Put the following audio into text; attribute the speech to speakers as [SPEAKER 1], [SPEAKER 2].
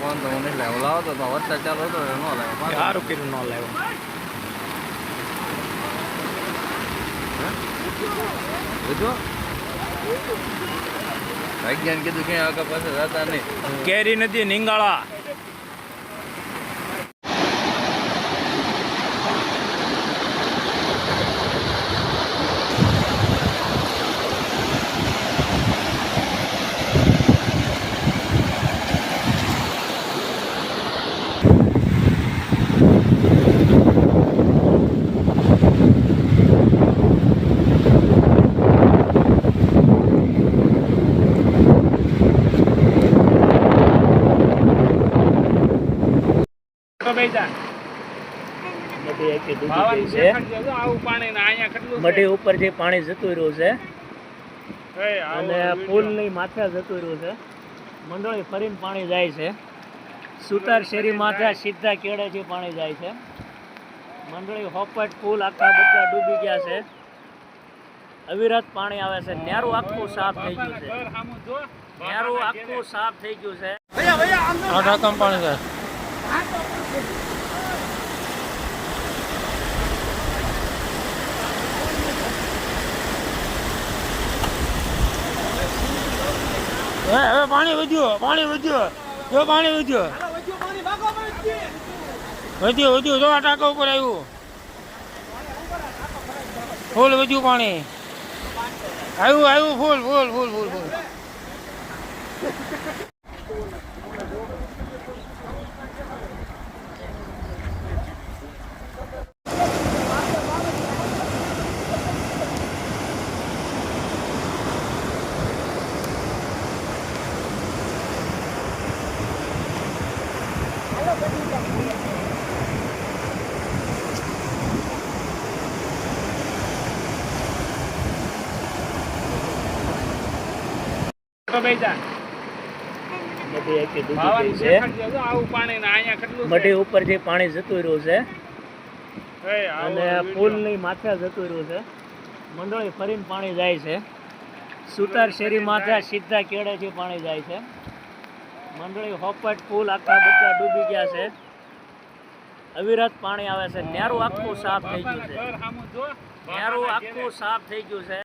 [SPEAKER 1] કોણ તો હું લાવ્યો લાવો તો વરસાદ ચાલુ હતો ન લાવ્યો.
[SPEAKER 2] સારું કર્યું ન લાવ્યો
[SPEAKER 1] બધું? ભાગ્યાને કીધું ક્યાંય આગળ પાસે જતા નહીં.
[SPEAKER 2] કેરી નથી નિંગાળા. મઢી ઉપર જે પાણી જતું રહ્યું છે અને પુલની માથે જતું રહ્યું છે. મંડળી ફરીને પાણી જાય છે. સુતાર શેરી માથે સીધા કેળે જે પાણી જાય છે. મંડળી હોપટ પુલ આખા બધા ડૂબી ગયા છે. અવિરત પાણી આવે છે. નેરું આખું સાફ થઈ ગયું છે. નેરું આખું સાફ થઈ ગયું છે.
[SPEAKER 1] પાણી જાય
[SPEAKER 2] હવે પાણી વધ્યું પાણી વધ્યું. જો પાણી વધ્યું. વધ્યું વધ્યું. જો આ ટાંકા ઉપર આવ્યું. ફૂલ વધ્યું પાણી. આવ્યું આવ્યું, ફૂલ ફૂલ ફૂલ ફૂલ ફૂલ. મઢી ઉપર જે પાણી જતું રહ્યું છે અને પુલની માથે જતું રહ્યું છે મંડળી ફરીને પાણી જાય છે. સુતાર શેરી માથે સીધા કેળે જે પાણી જાય છે. મંડળી હોપટ પુલ આખા બધા ડૂબી ગયા છે. અવિરત પાણી આવે છે. ન્યારું આખું સાફ થઈ ગયું છે. ન્યારું આખું સાફ થઈ ગયું છે.